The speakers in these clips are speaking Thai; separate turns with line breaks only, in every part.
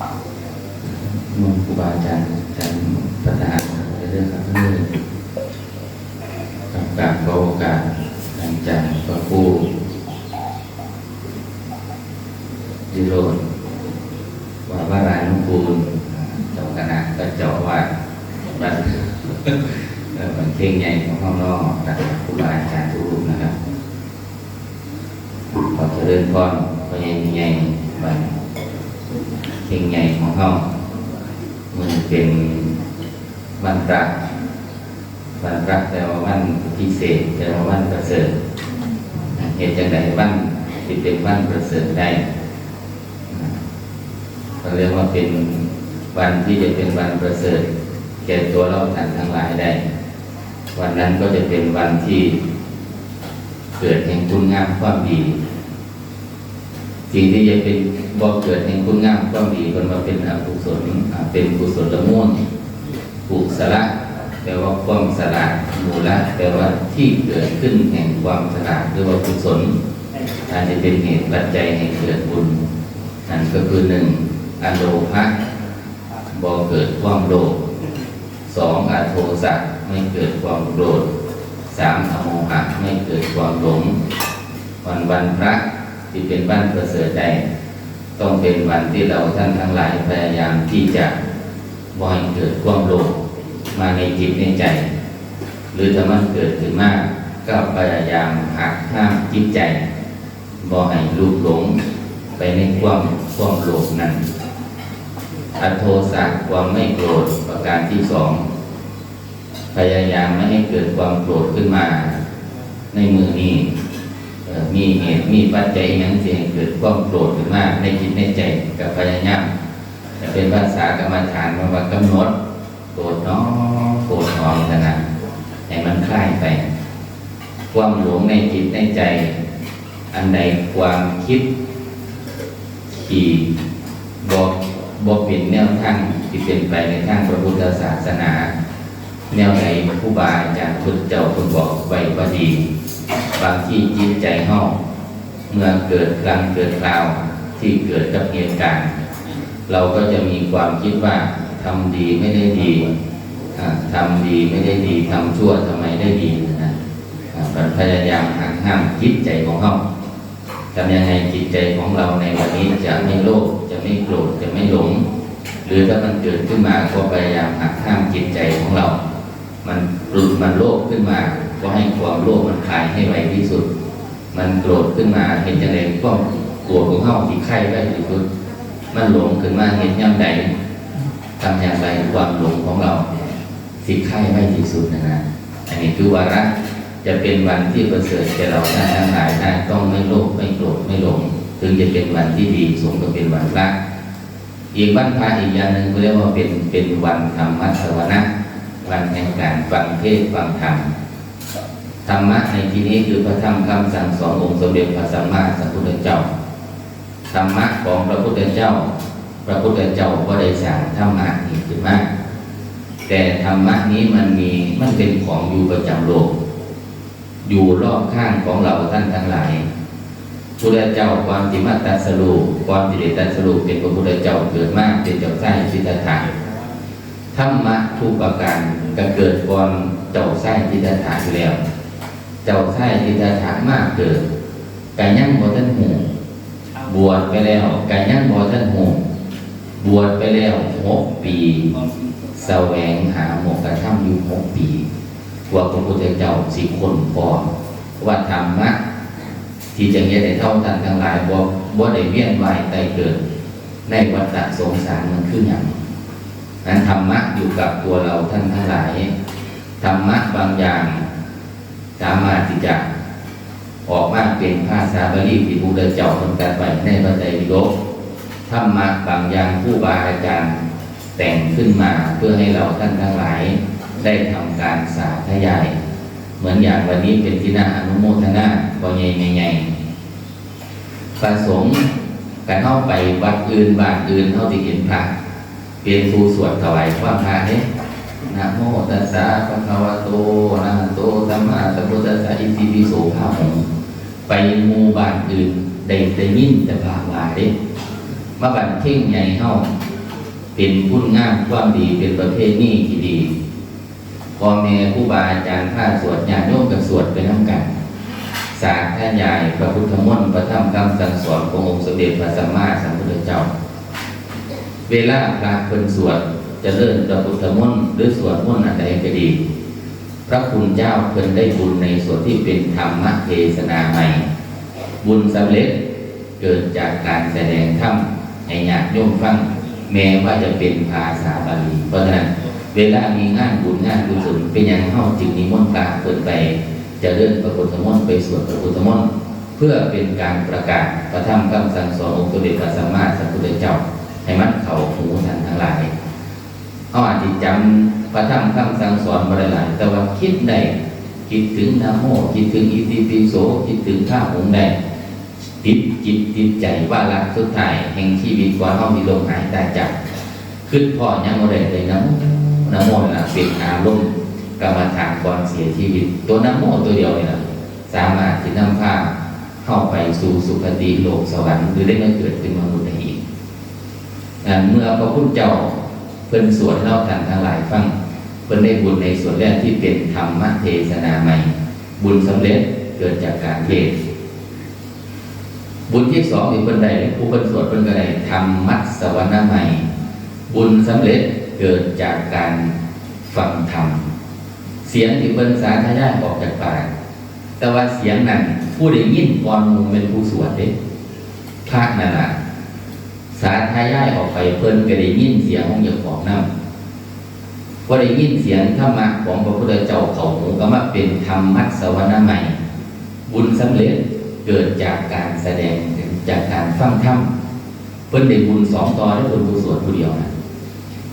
มนต์ครูบาอาจารย์อาจารย์ประธานในเรื่องครับท่านนี้กับการขอโอกาสอาจารย์พระครูดิโรธวาว่ารายนุกูลเจ้าคณะก็เจ้าอาวาดบัดเอ่อบันเทงใหญ่ของห้องนอกนะครับครูบาอาจารย์ทุกรูปนะครับ ขอเจริญพรพระใหญ่ใหญ่บันเทงให้อง มันเป็นวันพระวันพระแต่ว่าวันพิเศษแต่ว่าวันประเสริฐเหตุจังใดวันที่เป็นวันประเสริฐได้ก็เรียกว่าเป็นวันที่จะเป็นวันประเสริฐแก่ตัวเราท่านทั้งหลายได้ วันนั้นก็จะเป็นวันที่เกิดแห่งคุณงามความดี สิ่งที่จะเป็นบ่เกิดแห่งคุณงามความดีคนมาเป็นอกุศลเป็นกุศลละม่วงกุศลแปลว่าความสละมูละแปลว่าที่เกิดขึ้นแห่งความสละหรือว่ากุศลอาจจะเป็นเหตุปัจจัยให้เกิดบุญนั่นก็คือหนึ่งอโลภะบ่เกิดความโลภสองอโทสะไม่เกิดความโกรธสามอโมหะไม่เกิดความหลงวันวันพระ ที่เป็นวันประเสริฐใดต้องเป็นวันที่เราท่านทั้งหลายพยายามที่จะบ่ให้เกิดความโลภมาในจิตในใจ หรือถ้ามันเกิดขึ้นมาก ก็พยายามหักห้ามจิตใจบ่ให้ลูกหลงไปในความความโลภนั้นอโทสะความไม่โกรธประการที่สองพยายามไม่ให้เกิดความโกรธขึ้นมา ในมือนี้ มีเหตุมีปัจจัยอยังเสียเกิดความโกรธขึ้นมาในจิตในใจกับพยายามจะเป็นภาษากรรมฐานมาว่ากำหนดโกรธเน้อโกรธหอมขนาดให้มันคลายไป ความหลงในจิตในใจ อันใดความคิดขี่บอกบอกเป็นแนวทางที่เป็นไปในทางพระพุทธศาสนา แนวไหนครูบาอาจารย์พุทธเจ้าคุณบอกไว้ว่าดี บางที่จิตใจเฮาเมื่อเกิดกลางเกิดคราวที่เกิดกับเหตุการณ์ เราก็จะมีความคิดว่าทำดีไม่ได้ดีอ่าทำดีไม่ได้ดีทำชั่วทำไมได้ดีนะอ่าพยายามหักห้ามจิตใจของเฮาทำยังไงจิตใจของเราในวันนี้จะไม่โลภจะไม่โกรธจะไม่หลง หรือถ้ามันเกิดขึ้นมาก็พยายามหักห้ามจิตใจของเรา มันหลุดมันโลภขึ้นมา ก็ให้ความโลภมันคลายให้ไวที่สุด มันโกรธขึ้นมาเห็นจังไดก็โกรธของเฮาที่ไข่ไว้ที่สุด มันหลงขึ้นมาเห็นย่ำใดทำอย่างไรความหลงของเราสิไข่ไว้ที่สุดนะนะอันนี้คือวาระจะเป็นวันที่ประเสริฐแก่เราท่านทั้งหลายได้ต้องไม่โลภไม่โกรธไม่หลง ถึงจะเป็นวันที่ดีสมกับเป็นวันพระอีกวันพระอีกอย่างหนึ่งเขาเรียกว่าเป็นเป็นวันธรรมสวนะวันแห่งการฟังเทศฟังธรรม ธรรมะในที่นี้คือพระธรรมคำสั่งสอนองค์สมเด็จพระสัมมาสัมพุทธเจ้า ธรรมะของพระพุทธเจ้า พระพุทธเจ้าก็ได้สั่งธรรมะนี้ขึ้นมาแต่ธรรมะนี้มันมีมันเป็นของอยู่ประจำโลก อยู่รอบข้างของเราท่านทั้งหลายพุทธเจ้าความจิมัตตัสรูความจิเดตัสรูเป็นพระพุทธเจ้าเกิดมากเป็นเจ้าชายสิทธัตถะธรรมะทุกประการก็เกิดก่อนเจ้าชายสิทธัตถะอยู่แล้ว เจ้าชายสิทธัตถะมากเกิดกายั่งบ่ท่านหูบวชไปแล้วกายั่งบ่ท่านหูบวชไปแล้วหกปีแสวงหาหมกกระทำอยู่หกปีว่าพระพุทธเจ้าสิคนพอว่าธรรมะที่จะเฮ็ดให้เท่าทันทั้งหลายบ่บ่ได้เวียนว่ายตายเกิด ในวัฏสงสารมันคือหยังนั้นธรรมะอยู่กับตัวเราท่านทั้งหลายธรรมะบางอย่าง สามารถที่จะออกมาเป็นภาษาบาลีที่พระเจ้าทรงตรัสไว้ในพระไตรปิฎกธรรมะบางอย่างผู้บาอาจารย์แต่งขึ้นมาเพื่อให้เราท่านทั้งหลาย ได้ทำการสาธยาย เหมือนอย่างวันนี้เป็นที่น่าอนุโมทนาบ่ใหญ่ใหญ่ประสงค์กันเข้าไปวัดอื่นบ้านอื่นเท่าที่เห็นพระเปลี่ยนครูสวดถวายความพระเนี่ย นะโมตัสสะภะคะวะโตอะระโตสัมมาสัมพุทธัสสะอิติปิโสภาหงไปมูบ้านอื่นได้ได้ยินแต่พระว่าเด้มาบันเข่งใหญ่เฮาเป็นคุณงามความดีเป็นประเภทนี้ที่ดีพ่อแม่ครูบาอาจารย์ข้าสวดญาติโยมกับสวดไปน้ำกันสาธยายพระพุทธมนต์พระธรรมคำสั่งสอนขององค์สมเด็จพระสัมมาสัมพุทธเจ้า เวลาพระคนสวด จะเริ่มพระพุทธมนต์หรือสวดมนต์อันใดก็ดี พระคุณเจ้าเพิ่นได้บุญในส่วนที่เป็นธรรมเทศนาใหม่ บุญสำเร็จเกิดจากการแสดงธรรมให้ญาติโยมฟังแม้ว่าจะเป็นภาษาบาลีเพราะฉะนั้นเวลามีงานบุญงานกุศลเป็นอย่างเฮาจึงนิมนต์พระเปิดไปจะเริ่มพระพุทธมนต์ไปสวดพระพุทธมนต์เพื่อเป็นการประกาศพระธรรมคำสั่งสอนองค์สมเด็จพระสัมมาสัมพุทธเจ้าให้มันเขาหูท่านทั้งหลาย เขาอาจจะจำพระธรรมคำสั่งสอนมาหลายแต่ว่าคิดได้คิดถึงนะโมคิดถึงอิติปิโสคิดถึงข้าองค์ใดติดจิตติดใจว่ารักสุดท้ายแห่งชีวิตกว่าเขามีลมหายใจจากขึ้นพ่อยังโมได้เลยนะนะโมนะเป็นอารมณ์กรรมฐานก่อนเสียชีวิต ตัวนะโมตัวเดียวเนี่นะสามารถที่นำพาเข้าไปสู่สุคติโลกสวรรค์หรือได้มาเกิดเป็นมนุษย์ได้อีกเมื่อพระพุทธเจ้า เพิ่นสวดเล่าท่านทั้งหลายฟังเพิ่นได้บุญในส่วนแรกที่เป็นธรรมเทศนาใหม่ บุญสำเร็จเกิดจากการเทศบุญที่สองที่เพิ่นได้ผู้เพิ่นสวดเพิ่นก็ได้ธรรมมัสสวรรค์ใหม่ บุญสำเร็จเกิดจากการฟังธรรม เสียงที่เพิ่นสาธยายออกจากปากแต่ว่าเสียงนั้นผู้ได้ยินก่อนหมุเป็นผู้สวดเด้พระนั่นน่ะ สาธยายออกไปเพิ่นก็ได้ยินเสียงของเจ้าของน้ำพอได้ยินเสียงธรรมะของพระพุทธเจ้าเขาหูก็มาเป็นธรรมมัสวรรใหม่ บุญสำเร็จเกิดจากการแสดงจากการฟังธรรมเพิ่นได้บุญสองตอนได้บุญผู้สวดผู้เดียวนะ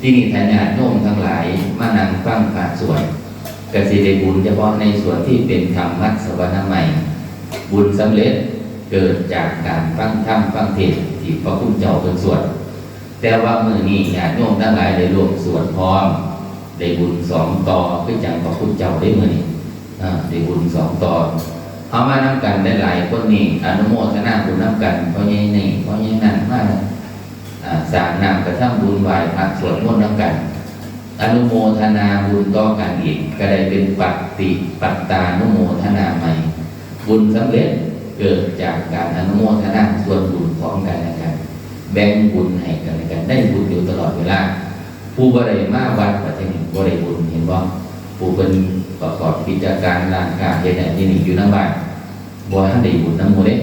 ที่นี่ทายาทโยมทั้งหลายมานั่งฟังการสวดกสิได้บุญเฉพาะในส่วนที่เป็นธรรมมัสวรรใหม่ บุญสำเร็จ เกิดจากการฟังธรรมฟังเทศที่พระคุณเจ้าเป็นส่วดแต่ว่ามือนี้ญาติโยมทั้งหลายได้รวมส่วดพร้อมได้บุญสองต่อคือจังพระคุณเจ้าได้มือนี้ได้บุญสองต่อเอามานำกันได้หลายคนนี้อนุโมทนาบุญนำกันเพราะยังนี่เพราะยังนั่นมากอ่าสร้างนำกระทั่งบุญไหวพระสวดมนต์นำกันอนุโมทนาบุญต่อกันอีกก็ได้เป็นปัตติปัตตานุโมทนาใหม่บุญสำเร็จ เกิดจากการอนุโมทนาส่วนบุญของกันและกัน แบ่งบุญให้กันและกัน ได้บุญอยู่ตลอดเวลา ผู้บริมาวัดประเทศนี้บริบุญเห็นว่าผู้เป็นประกอบกิจการร้านค้าเฮ็ดอะไรที่นี่อยู่น้ำบ้านบ่ทันได้บุญน้ำมูเด้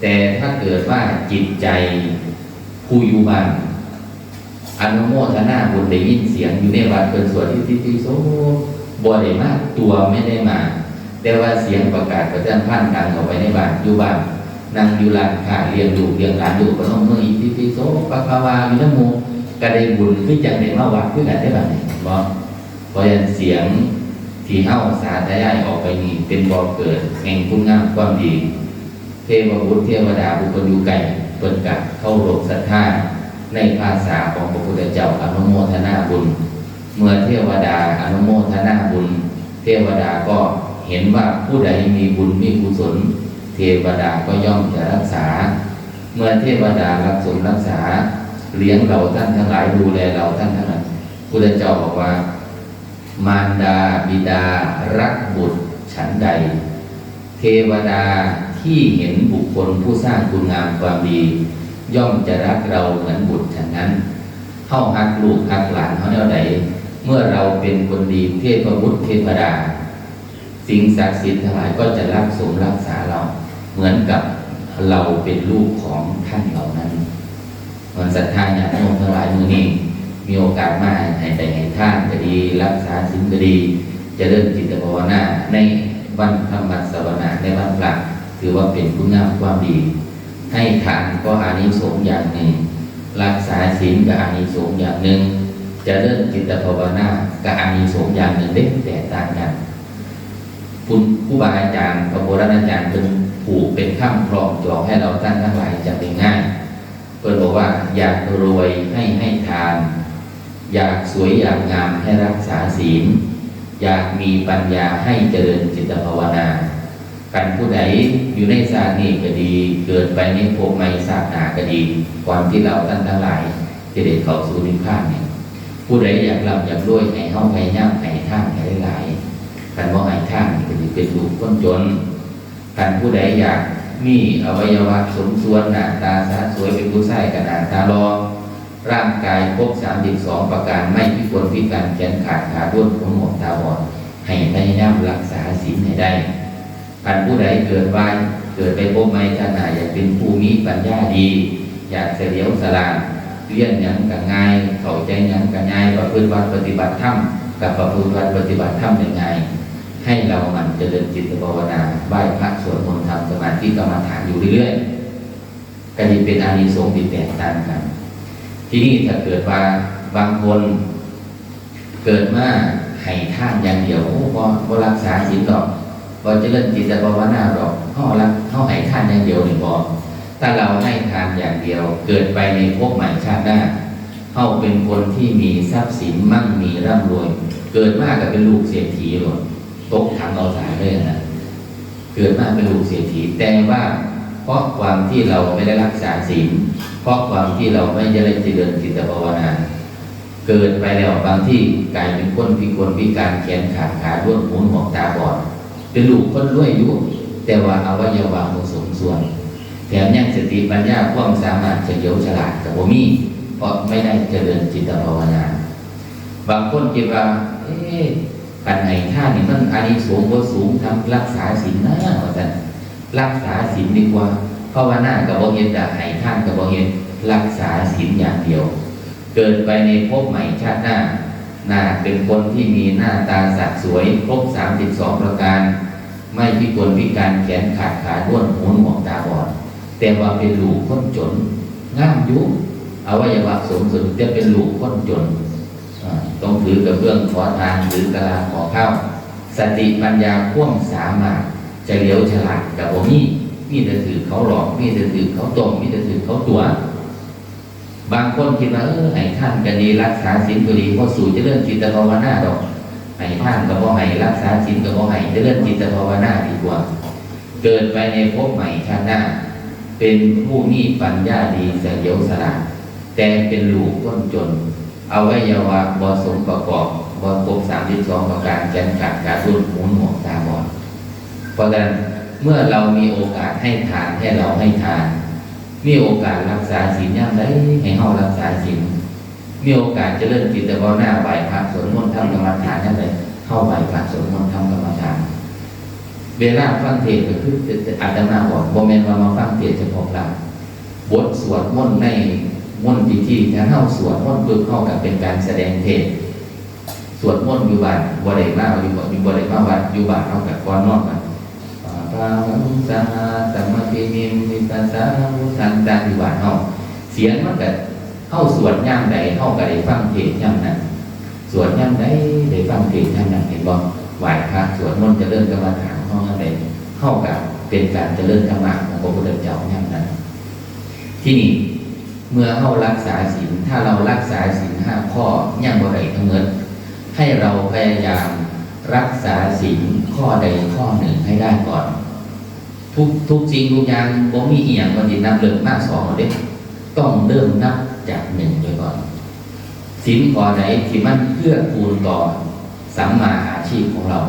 แต่ถ้าเกิดว่าจิตใจผู้อยู่บ้านอนุโมทนาบุญได้ยินเสียงอยู่ในวัดเป็นส่วนที่ที่ที่โซบ่ได้มากตัวไม่ได้มา แต่ว่าเสียงประกาศประจันพันดังออกไปในบ้านอยู่บ้านนั่งอยู่ร้านค้าเรียงอยู่เรียงร้านอยู่ก็ต้องมืออีทิทิโซปะภาวามีน้ำมูก็ไดบุญคือจังได้มาวัดคือกันได้แบบนี้บ่เพราะฉะนั้นเสียงที่เฮาสาธยายออกไปนี่เป็นบ่อเกิดแห่งคุณงามความดี เทวบุตรเทวดาบุคคลอยู่ไกลเปิดกับเข้ารบศรัทธาในภาษาของพระพุทธเจ้าอนุโมทนาบุญ เมื่อเทวดาอนุโมทนาบุญ เทวดาก็ เห็นว่าผู้ใดมีบุญมีกุศล เทวดาก็ย่อมจะรักษา เมื่อเทวดารักสมรักษา เลี้ยงเราท่านทั้งหลายดูแลเราท่านทั้งหลายพุทธเจ้าบอกว่า มารดาบิดารักบุตรฉันใด เทวดาที่เห็นบุคคลผู้สร้างคุณงามความดี ย่อมจะรักเราเหมือนบุตรฉันนั้นเข้าหักลูกหักหลานเขาแนวใดเมื่อเราเป็นคนดีเทพบุตรเทวดา สิ่งศักดิ์สิทธิ์ทั้งหลายก็จะรักสมรักษาเรา เหมือนกับเราเป็นลูกของท่านเหล่านั้นมันศรัทธาญาติโยมทั้งหลายมือนี้มีโอกาสมาให้แต่ให้ท่านก็ดี รักษาศีลก็ดีจะเริ่มจิตภาวนาในวันธรรมสวนาในวันพระถือว่าเป็นคุณงามความดี ให้ทานก็อานิสงส์อย่างหนึ่ง รักษาศีลก็อานิสงส์อย่างหนึ่ง จะเริ่มจิตภาวนาก็อานิสงส์อย่างหนึ่งเล็กแต่ต่างกัน คุณผู้บาอาจารย์พระโบราณอาจารย์เป็นผูกเป็นข้ามครองจองให้เราท่านทั้งหลายจะเป็นง่ายเพื่อนบอกว่าอยากรวยให้ให้ทาน อยากสวยอยากงามให้รักษาศีล อยากมีปัญญาให้เจริญจิตภาวนาการผู้ใดอยู่ในศาสนี้ก็ดี เกิดไปในภพไม่ศาสนาก็ดีก่อนที่เราท่านทั้งหลายจจะได้เข้าสู่นิพพานเนี่ยผู้ใดอยากร่ำอยากรวยให้เฮาพยายามให้ทานให้หลาย ๆกันบ่ให้ทานก็สิเป็นลูกคนจนกันผู้ใดอยากมีอวัยวะสมส่วนหน้าตาสะสวยเป็นผู้ชายกับหน้าตารองร่างกายครบ32ประการไม่พิกลพิการแขนขาดขาด้วนหัวหมดตาบอดให้พยายามรักษาศีลให้ได้กันผู้ใดเกิดวันเกิดไปพบไม่ชาหนาอยากเป็นผู้มีปัญญาดี อยากเฉลียวสลาดเรียนยังกับง่าย เข้าใจยังกับง่ายประพฤติวัดปฏิบัติธรรมกับประพฤติวัดปฏิบัติธรรมยังไง ให้เรามันเจริญจิตภาวนาไหว้พระสวดมนต์ทำสมาธิกรรมฐานอยู่เรื่อยๆก็จะเป็นอานิสงส์ที่แตกต่างกัน ที่นี่ถ้าเกิดว่าบางคน เกิดมาให้ท่านอย่างเดียวโอ้พอพอรักษาศีลดอกพอเจริญจิตภาวนาดอกเขารักเขาให้ท่านอย่างเดียวหนึ่งพอถ้าเราให้ทานอย่างเดียว เกิดไปในภพใหม่ชาติหน้าเขาเป็นคนที่มีทรัพย์สินมั่งมีร่ำรวย เกิดมาก็เป็นลูกเศรษฐีหรอ ตกถังเอาสายเลยนะเกิดมาเป็นลูกเศรษฐีแต่ว่า เพราะความที่เราไม่ได้รักษาศีลเพราะความที่เราไม่ได้เจริญจิตภาวนาเกิดไปแล้วบางที่กลายเป็นคนพิกลพิการแขนขาดขาด้วนหูหนวกตาบอด เป็นลูกคนรวยอยู่แต่ว่าอวัยวะมันสมส่วนแถมยังสติปัญญาความสามารถเฉลียวฉลาดกับบ่มีเพราะไม่ได้เจริญจิตภาวนา บางคนคิดว่า เอ๊ะการให้ท่านนี่มันอานิสงส์บ่สูงทำรักษาศีลนะว่าซั่นรักษาศีลดีกว่าภาวนากับบ่เห็นแต่ให้ท่านกับบ่เห็นรักษาศีลอย่างเดียว เกิดไปในภพใหม่ชาติหน้าหน้าเป็นคนที่มีหน้าตาสัดสวยครบ32ประการ ไม่พิกลพิการแขนขาดขาด้วนหูหนวกตาบอด แต่ว่าเป็นหลูกคนจนง่ามยุอวัยวะสมส่วนจะเป็นหลูกคนจน ต้องถือกระเบื้องขอทานหรือกระลาขอข้าวสติปัญญาพ่วงสามาจะเลี้ยวฉลาดกับโมมี่มีแต่ถือเขาหลอกมีแต่ถือเขาตรงมีแต่ถือเขาตัว บางคนคิดว่าเออให้ท่านก็ดีรักษาศีลก็ดีเพราะสู่จะเริ่มจิตภาวนาดอกให้ท่านก็บ่ให้รักษาศีลก็บ่ให้จะเริ่มจิตภาวนาดีกว่า เกิดไปในภพใหม่ชาติหน้า เป็นผู้มีปัญญาดีเสียวสลาดแต่เป็นลูกต้นจน อาไว้ยาวะบสมประกอบบครบสามสิบสองประการแกนขาดการรุ่นหูหนวกตาบอดเพราะฉะนั้นเมื่อเรามีโอกาสให้ทานให้เราให้ทาน มีโอกาสรักษาศีลย่ำได้ให้เฮารักษาศีลมีโอกาสเจะเริ่มจิตภาวนาไหวพระสวดมนต์ทำกรรมฐานย่ำได้เข้าไหวพระสวดมนต์ทำกรรมฐานเวลาฟังเทศก็คืออาตมาบอกโมเมนว่ามาฟังเทศน์เฉพาะเราบทสวดมนต์ใน มนต์พิธีแทนเข้าสวดมนต์ปึ๊บเข้ากับเป็นการแสดงเทศสวดมนต์อยู่บ้านบริมาอยู่บ่อยู่บริมาวัดอยู่บ้านเข้ากับก่อนนอนกันปาปาหุสาสัมมาทิมิมมิตาสาหุสันตาอยู่บ้านเฮาเสียงมันก็เข้าสวดย่ำใดเข้ากับได้ฟังเทศย่ำนั้นสวดย่ำใดได้ฟังเทศย่ำนั้นเห็นบ่ไหวพระสวดมนต์จะเริ่มกรรมฐานเข้ามาได้เข้ากับเป็นการเจริญธรรมะของพระพุทธเจ้าย่ำนั้น ที่นี่ เมื่อเรารักษาศีลถ้าเรารักษาศีลห้าข้อย่างบ่ได้ทั้งหมดให้เราพยายามรักษาศีลข้อใดข้อหนึ่งให้ได้ก่อน ทุกทุกสิ่งทุกอย่างบ่มีเอียงวันที่นับเริ่มมากสองเด็ต้องเริ่มนับจากหนึ่งไปก่อนศีลข้อใดที่มันเพื่อคูณต่อสัมมาอาชีพของเรา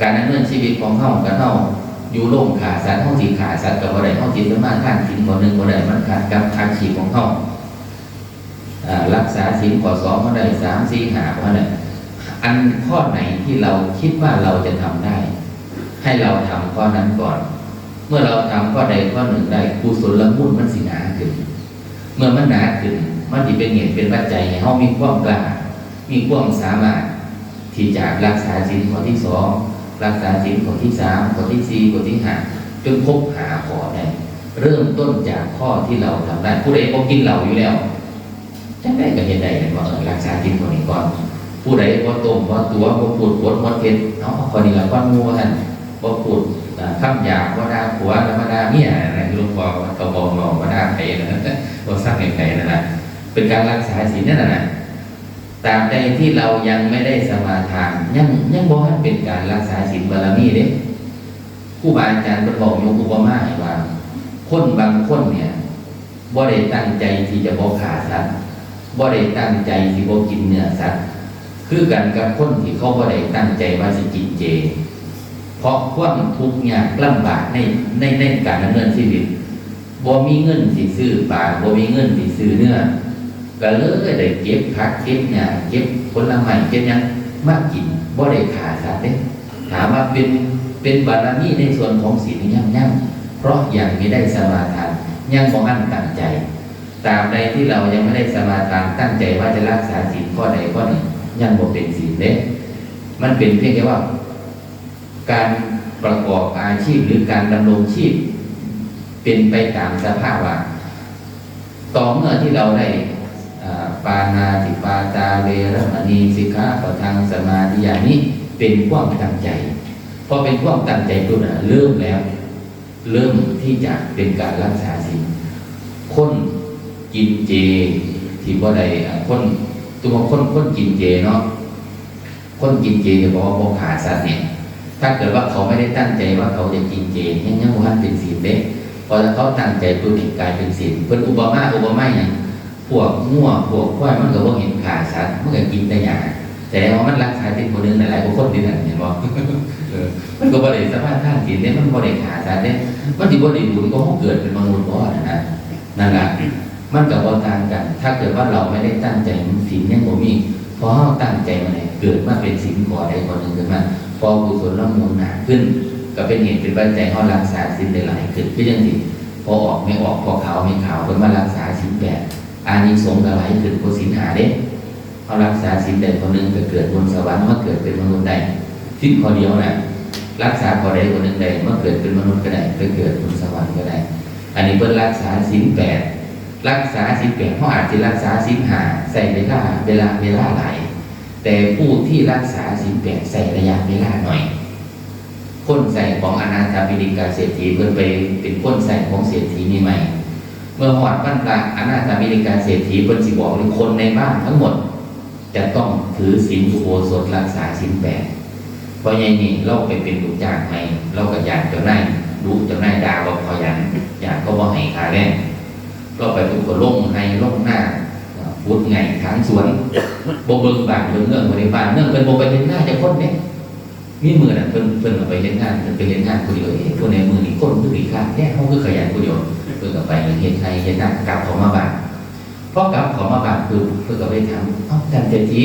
การดำเนินชีวิตของเฮากับเฮา อยู่โรงขาสัตว์ห้องสีขาสัตว์กับอะไรห้องสีสมาท่านสินข้อหนึ่งข้อใดมันขาดกับอาชีพของเขาอ่ารักษาสินข้อสองข้อใดสามสี่หาข้อใดอันข้อไหนที่เราคิดว่าเราจะทำได้ ให้เราทำข้อนั้นก่อน เมื่อเราทำข้อใดข้อหนึ่งได้กุศลมุ่นมันสิหนาขึ้น เมื่อมันหนาขึ้นมันจะเป็นเหตุเป็นปัจจัยให้เขามีความกล้ามีความสามารถที่จะรักษาสินข้อที่สอง รักษาศีลข้อที่สามข้อที่สี่ข้อที่ห้าจนครบหาขอได้เริ่มต้นจากข้อที่เราทำได้ผู้ใดพอกินเหล้าอยู่แล้วจะได้ก็เห็นได้เห็นว่าเออรักษาศีลข้อนี้ก่อน ผู้ใดพอต้มพอตัวพอปูดปวดพอเท็ดเอาข้อนี้ละก้อนงูท่านพอปูดข้ามยาบว่าดาผัวธรรมดาเมียอะไรลูกบอกว่าเขาบอกบอกว่าดาไผ่นะว่าสร้างไผ่นะนะเป็นการรักษาศีลนั่นนะ ตาบใดที่เรายังไม่ได้สมาทาน ยังยังบอกให้เป็นการรักษาศีลบารมีเด้ครูบาอาจารย์ป็บอกโยมอุปมาให้ว่าคนบางคนเนี่ยบ่ได้ตั้งใจที่จะบอกขาสัตว์บ่ได้ตั้งใจสิบ่กินเนื้อสัตว์คือกันกับคนที่เขาบ่ได้ตั้งใจว่าสิกินเจ เพราะความทุกข์ยากลำบากในในในการดำเนินชีวิตบ่มีเงินสิซื้อปลาบ่มีเงินสิซื้อเนื้อ ก็เลยได้เก็บผักเก็บหญ้าเก็บผลไม้เก็บหยังมากินบ่ได้ขาดสัตว์เด้ถามว่าเป็นเป็นบารมีในส่วนของศีลยังยังเพราะยังไม่ได้สมาทานยังบ่อันตั้งใจตาบใดที่เรายังไม่ได้สมาทานตั้งใจว่าจะรักษาศีลข้อใดข้อหนึ่งยังบ่เป็นศีลเด้มันเป็นเพียงแค่ว่า การประกอบอาชีพหรือการดำรงชีพ เป็นไปตามสภาพว่าต่อเมื่อที่เราได้ ปานาติปาตาเวรมณีสิกขาปะทังสมาธิยานี้เป็นความตั้งใจพอเป็นความตั้งใจตัวนั้นเริ่มแล้ว เริ่มที่จะเป็นการรักษาศีลคนกินเจที่บ่ได้อ่าคนตัวคนคนกินเจเนาะคนกินเจจะบอกว่าบ่ขาดสัตว์เนี่ยถ้าเกิดว่าเขาไม่ได้ตั้งใจว่าเขาจะกินเจยังยังว่าเป็นศีลเด้พอเขาตั้งใจตัวนี้กลายเป็นศีลเพิ่นอุบามาอุบามาอย่าง พวกง่วพวกควายมันก็บ่เห็นขาดสัตว์มันก็กินแต่หญ้าแต่ว่ามันรักษาเป็นคนหนึงหลายๆคนที่นั่นเห็นบ่เออมันก็บ่ได้สภาพทางศีลเด้มันบ่ได้ขาดสัตว์เด้มันสิบ่ได้บุญก็เกิดเป็นมนุษย์บ่นะนะนั่นล่ะมันก็บ่ต่างกัน ถ้าเกิดว่าเราไม่ได้ตั้งใจศีลยังบ่มีพอเราตั้งใจมาเนี่ยเกิดมาเป็นศีลขอใดข้อหนึ่งขึ้นมาพอกุศลละมุนหนาขึ้น ก็เป็นเหตุเป็นปัจจัยให้เรารักษาสินได้หลายขึ้นคือยังสิพอออกไม่ออกพอขาวไม่ขาวเป็นมารักษาสินแปด อานิสงส์ก็หลายขึ้นกว่าสินหาเด้เขารักษาสินใดคนหนึ่งก็เกิดบนสวรรค์มาเกิดเป็นมนุษย์ได้สินข้อเดียวนะรักษาข้อใดคนหนึ่งใดเมื่อเกิดเป็นมนุษย์ก็ได้ไปเกิดบนสวรรค์ก็ได้ อันนี้เป็นรักษาสินแปดรักษาสินแปดเขาอาจจะรักษาสินหาใส่เวลาเวลาเวลาหลายแต่ผู้ที่รักษาสินแปดใส่ระยะเวลาหน่อยคนใส่ของอนาถาบิดิกาเศรษฐีเพื่อนไปเป็นคนใส่ของเศรษฐีมีใหม่ เมื่อหอดบ้านพระอนาถาบิดิกาเศรษฐีเพื่อนสิบอกเลยคนในบ้านทั้งหมด จะต้องถือศีลอุโบสถรักษาศีลแปดเพราะย่างนี้เราไปเป็นลูกจ้างให้เราก็อยากเจ้านายรู้เจ้านายดาว่าพอยันอยากก็ว่าให้คาแรงเราไปทุกคนลงให้ลงหน้าพุดไงทางสวนบเบิ่งบานเบิ่องเงื่อนบริบาลเงื่อนเป็นโบไปเห็นงาจะคนเนี่ย มีมือน่ะเพิ่นเพิ่นเอาไปเห็นงานเพิ่นไปเห็นงานคนเดียวเอ๊ะคนในมือนี่คนคือดีค่าแค่เขาคือขยันคนเดียวเพิ่นก็ไปเห็นใครเห็นงานกลับขามาบานพอกลับขามาบานคือเพิ่นก็ไปถามเอ้าจันเจจี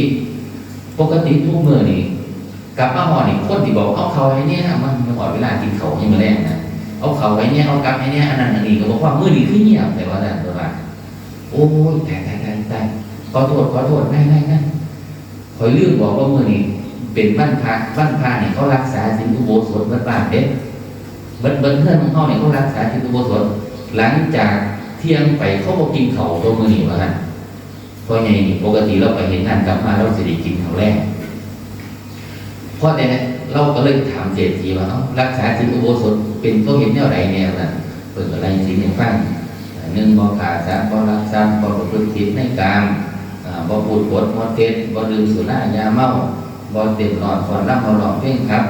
ปกติทุกมือนี่กลับมาหอนี่คนที่บอกเอาเขาให้เนี่ยมันมันหอดเวลากินเขาให้มาแรงนะเอาเขาไว้เนี่ยเอากลับให้เนี่ยอันนั้นอันนี้ก็บอกว่ามือนี้คือเงียบแต่ว่านั่นตัวว่าโอ้ยแต่แต่แต่แต่ขอโทษขอโทษไม่ไม่ไม่คอยลืมบอกว่ามือนี้ เป็นบ้านพระบ้านพระเนี่ยเขารักษาสินอุโบสถเบิดบ้านเด็เบิดเบิดเพื่อนของเขาเนี่ยเขารักษาสินอุโบสถ หลังจากเที่ยงไปเขาบอกกินเขาตัวมือนี่ว่ากันเพราะไงนี่ปกติเราไปเห็นงานกลับมาเราจะได้กินเขาแรกเพราะแต่เราก็เลยถามเจตีว่ารักษาสินอุโบสถเป็นตัวเห็นแนวไรเนี่ยนะเปิดอะไรสินให้ฟังหนึ่งบ่ขาดสามบ่รักทรัพย์บ่ประพฤติผิดในกามบ่พูดปดบ่เท็จบ่ดื่มสุรายาเมา บ่เต็มหลอดฟอนรับบ่หลอกเพ่งครับ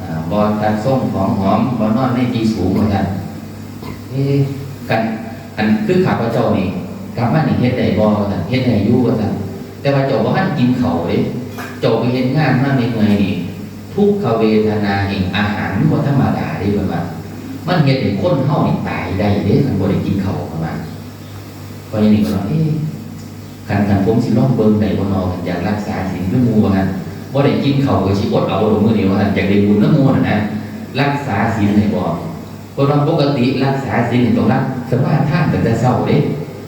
บอ่าบ่ตัดส้มของหอมบ่นอนในที่สูงเหมือนกันเอ๊กันอันคือขาพเจ้านี่กลับมานี่เฮ็ดได้บ่ว่าซั่นเฮ็ดได้ยู่ว่าซั่นแต่ว่าเจ้าบ่ทันกินเขาเด้เจ้าไปเฮ็ดงานมากในเมยนี่ทุกขเวทนาแห่งอาหารบ่ธรรมดาเด้ว่าว่ามันเฮ็ดให้คนเฮานี่ตายได้เด้คันบ่ได้กินเขาประมาณเพราะย่างนี้ก็เอ๊ะการการผมสิลองเบิ่งได้บ่นออยากรักษาสิ่งที่มูว่างั้น บ่ได้กินเขาวก็สิอดเอาลงมือนี้ว่าอยากได้บุญน้ำมูนั่นนะรักษาศีลให้บ่คนเราปกติรักษาศีลนี่ต้องรักสมาทานแต่เช้าเด้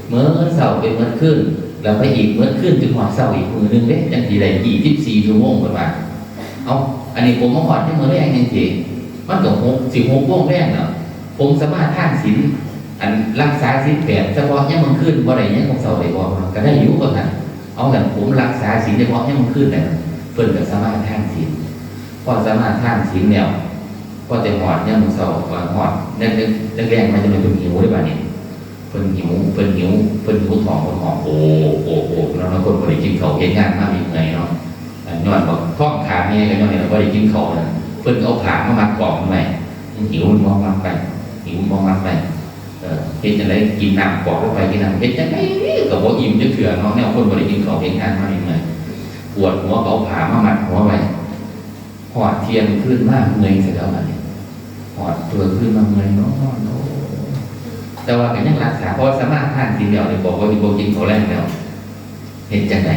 เมื่อเช้าเป็นมื้อคืนแล้วไปอีกเมื้อคืนจนฮอดเช้าอีกมือหนึงเด้จังสิได้24ชั่วโมงประมาณเอาอันนี้ผมมาฮอดที่มื้อแรกจังซี่มันก็6 16โมงแรกเนาะผมสามารถทานศีลอันรักษาศีลแปดเฉพาะยังมันขึ้นบ่ได้ยังของเสาได้บ่ก็ได้อยู่ก็กันเอาแต่ผมรักษาศีลเฉพาะยังมันขึ้นได้ เพิ่นก็สามารถทานศีลพอสามารถทานศีลแล้วพอจะหอดยังมันเสาก่อนหอดนั่นนั่นแรกมันจะเป็นหิวได้บ่เนี่ยเพิ่นหิวเพิ่นหิวเพิ่นหิวท้องเพิ่นหอมโอ้โอ้โอ้แล้วบางคนบ่ได้กินเขาเฮ็ดงานมากมีไงเนาะย้อนบอกท้องขาแม่ก็ย้อนเนี่ยบ่ได้กินเขาวนะเพิ่นเอาผ้ามามัดกล่องไว้หิวมันมองมันไปหิวมองมันไปเออเฮ็ดจังไดกินน้ำกรอกลงไปกินน้ำเฮ็ดจังไดกับว่าอิ่มจะเถื่อนเนาะเนี่ยคนบริกินเของเองงานมาเหนื่อย วดหัวเขาผ่ามามัดหัวไว้หอดเทียนขึ้นมากเงยเสร็จแล้วมันหอดตัวขึ้นมาเงยนาะเนาะแต่ว่าก็ยังรักษาเพราะสามารถท่านทีเดียวเลยบอกว่ามีโบกินเขาแรกแล้ว เห็นจังได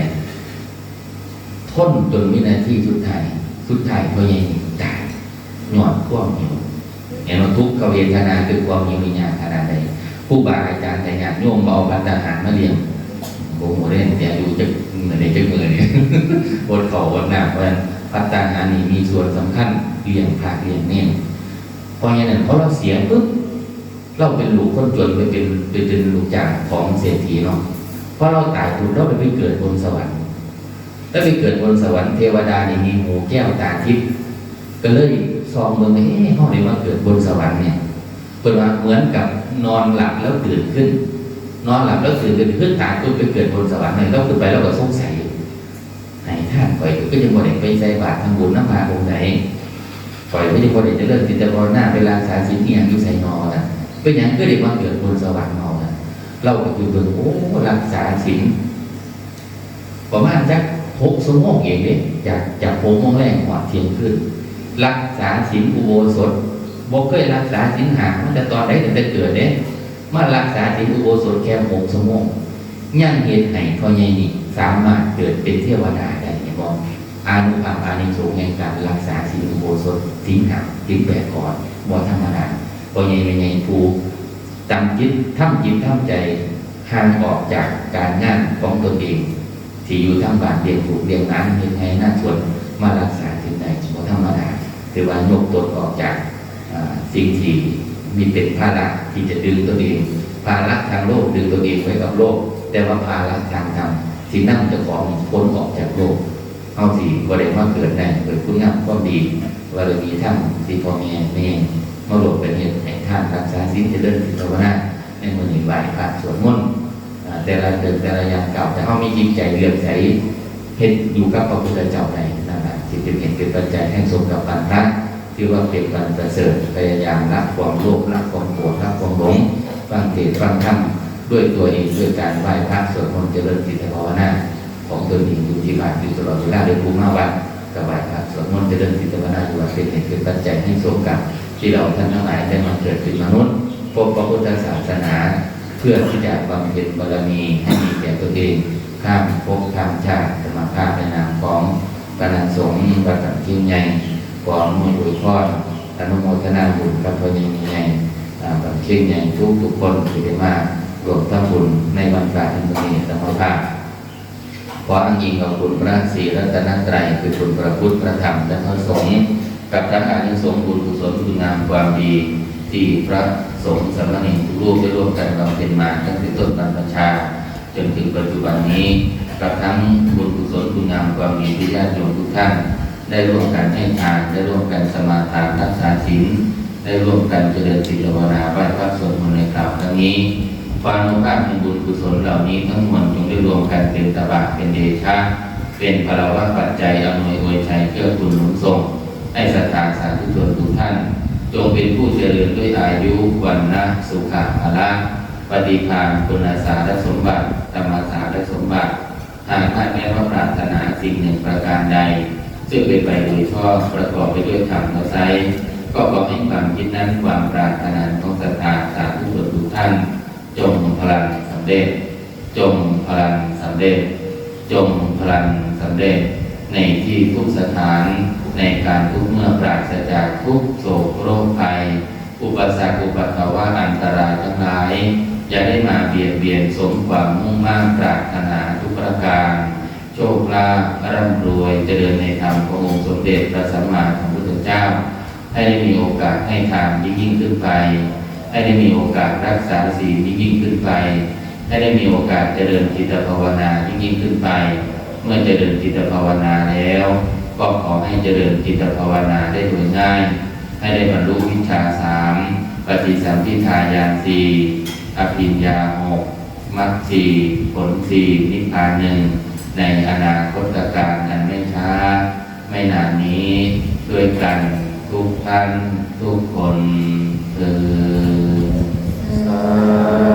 ทนจนวินาทีสุดท้ายสุดท้ายพอยังตายหยอดพวกหิวเห็นว่าทุกขเวทนาคือความหิววิญญาณขนาดใดผู้บาอาจารย์แต่งานโยมเอาพัฒหารมาเลี้ยง โอ้โหเล่นแต่อยู่จะเหมือนในจักมือเนี่ยบนเขาบนหน้าเพราะฉะนั้นพัฒหารนี่มีส่วนสำคัญเลี้ยงพระเลี้ยงเนี่ยพราะอย่างนั้นเพราะเราเสียปุ๊บเราเป็นลูกคนจนไปเป็นไปเป็นลูกจ้างของเศรษฐีเนาะเพราะเราตายคุณเราไปไปเกิดบนสวรรค์แล้วไปเกิดบนสวรรค์เทวดานี่มีหูแก้วตาทิพย์ก็เลยซองเมืองเอ๊ะห้องนี้มาเกิดบนสวรรค์เนี่ยเป็นว่าเหมือนกับนอนหลับแล้วตื่นขึ้น นอนหลับแล้วตื่นขึ้นขึ้นตายปุ๊บไปเกิดบนสวรรค์เนี่ยเราขึ้นไปแล้วก็สงสัยไหนท่านปล่อยก็ยังบ่ได้ไปใส่บาตรทำบุญน้ำพาองค์ไหนปล่อยไม่ได้บ่ได้จะเลิกติดแต่พอหน้าเวลาสาสินเอียงอยู่ใส่นอนะเป็นอย่างก็ได้มาเกิดบนสวรรค์นอนะเราก็คือเบิ่งโอ้รักษาศีลประมาณจักหกสมงเองเนี่ยจากจากหกโมงแรกหอดเทียงขึ้น รักษาศีลอุโบสถบ่เคยรักษาศีลหามันจะตอนไหนถึงจะเกิดเนี่ย มารักษาศีลอุโบสถแค่หกสมงย่างเหตุให้พอใหญ่นี่สามารถเกิดเป็นเทวดาได้เนี่ยบอกอานุภาพอานิสงส์แห่งการรักษาศีลอุโบสถศีลหาศีลแปดก่อนบ่ธรรมดาพอใหญ่เป็นใหญ่ภูจำจิตทำจิตทำใจห่างออกจากการงานของตนเอง ที่อยู่ทำบานเรียนถูกเรียนงานเรียนไงน้าส่วนมารักษาถึงใดบ่ธรรมดาถือว่ายกตนออกจากสิ่งที่ มีเป็นภาระที่จะดึงตัวเอง ภาระทางโลกดึงตัวเองไว้กับโลก แต่ว่าภาระทางธรรมที่นั่งจะของพ้นออกจากโลกเอาสิบริเวณเกิดได้เกิดคุณงามก็ดีวารมีทั้งที่พ่อแม่แม่มาหลบเป็นเหตุแห่งท่านรักษาสิ่งเจริญจิตภาวนาในมือหนึ่งไหวพระสวดมนต์อ่าแต่ละเดินแต่ละอย่างเก่าแต่เขามีจิตใจเลื่อมใสเห็นอยู่กับพระพุทธเจ้าในนั่นแหละที่เป็นเหตุเป็นปัจจัยให้สมกับปันพระ ที่ว่าเป็นปันประเสริฐพยายามละความโลภละความโกรธละความหลงฟังเทศฟังธรรมด้วยตัวเองด้วยการไหว้พระสวดมนต์เจริญจิตภาวนาของตนเองอยู่ที่บ้านอยู่ตลอดเวลาโดยภูมิมาวัดกับไหว้พระสวดมนต์เจริญจิตภาวนาอยู่ว่าเป็นเหตุเป็นปัจจัยให้สมกับที่เราท่านทั้งหลายได้มาเกิดเป็นมนุษย์พบพระพุทธศาสนา เพื่อที่จะบำเพ็ญบารมีให้มีแก่ตัวเองข้ามภพข้ามชาติสมาภาพในนามของคณะสงฆ์ประจำที่ใหญ่ ของมวยพรอนุโมทนาบุญกับพระยินใหญ่อ่าแบบเช่นใหญ่ทุกทุกคนที่ได้มารวมทั้งบุญในวันพระอันนี้สมาภาพขออ้างอิงกับคุณพระศรีรัตนตรัยคือคุณพระพุทธพระธรรมและพระสงฆ์กับทั้งอานิสงส์บุญกุศลคุณงามความดีที่พระสงฆ์สามเณรทุกรูปได้ร่วมกันบำเพ็ญมาตั้งแต่ต้นบรรพชา จนถึงปัจจุบันนี้ กับทั้งบุญกุศลคุณงามความดีที่ญาติโยมทุกท่าน ได้ร่วมกันให้ทานได้ร่วมกันสมาทานรักษาศีลได้ร่วมกันเจริญศีลภาวนาไหว้พระสวดมนต์ในคราวครั้งนี้ความนุภาพแห่งบุญกุศลเหล่านี้ทั้งมวลจงได้รวมกันเป็นตบะเป็นเดชะเป็นพลวะปัจจัยอำนวยอวยชัยเพื่อคุณหนุนทรงให้ศรัทธาสาธุชนทุกท่าน จงเป็นผู้เจริญด้วยอายุวันนะสุขะภละปฏิภาณคุณสารสมบัติธรรมสารสมบัติหากท่านแม้ว่าปรารถนาสิ่งหนึ่งประการใด ซึ่งเป็นไปโดยชอประกอบไปด้วยธรรมและไซก็ขอให้ความคิดนั้นความปรารถนาของศรัทธาสาธุชนทุกท่าน จงพลังสำเร็จ จงพลังสำเร็จ จงพลังสำเร็จ ในที่ทุกสถานในการทุกเมื่อปราศจากทุกโศกโรคภัย อุปสรรคอุปทวะอันตรายทั้งหลาย อย่าได้มาเบียดเบียนสมความมุ่งมั่นปรารถนาทุกประการ โชคลาภร่ำรวยเจริญในธรรมขององค์สมเด็จพระสัมมาสัมพุทธเจ้า ให้ได้มีโอกาสให้ทานยิ่งยิ่งขึ้นไป ให้ได้มีโอกาสรักษาศีลยิ่งยิ่งขึ้นไป ให้ได้มีโอกาสเจริญจิตภาวนายิ่งยิ่งขึ้นไป เมื่อเจริญจิตภาวนาแล้ว ก็ขอให้เจริญจิตภาวนาได้โดยง่าย ให้ได้บรรลุวิชาสามปฏิสัมพิทาญาณสี่อภิญญาหกมรรคสี่ผลสี่นิพพานหนึ่ง ในอนาคตการอันไม่ช้า ไม่นานนี้ด้วยกันทุกท่านทุกคนเธอ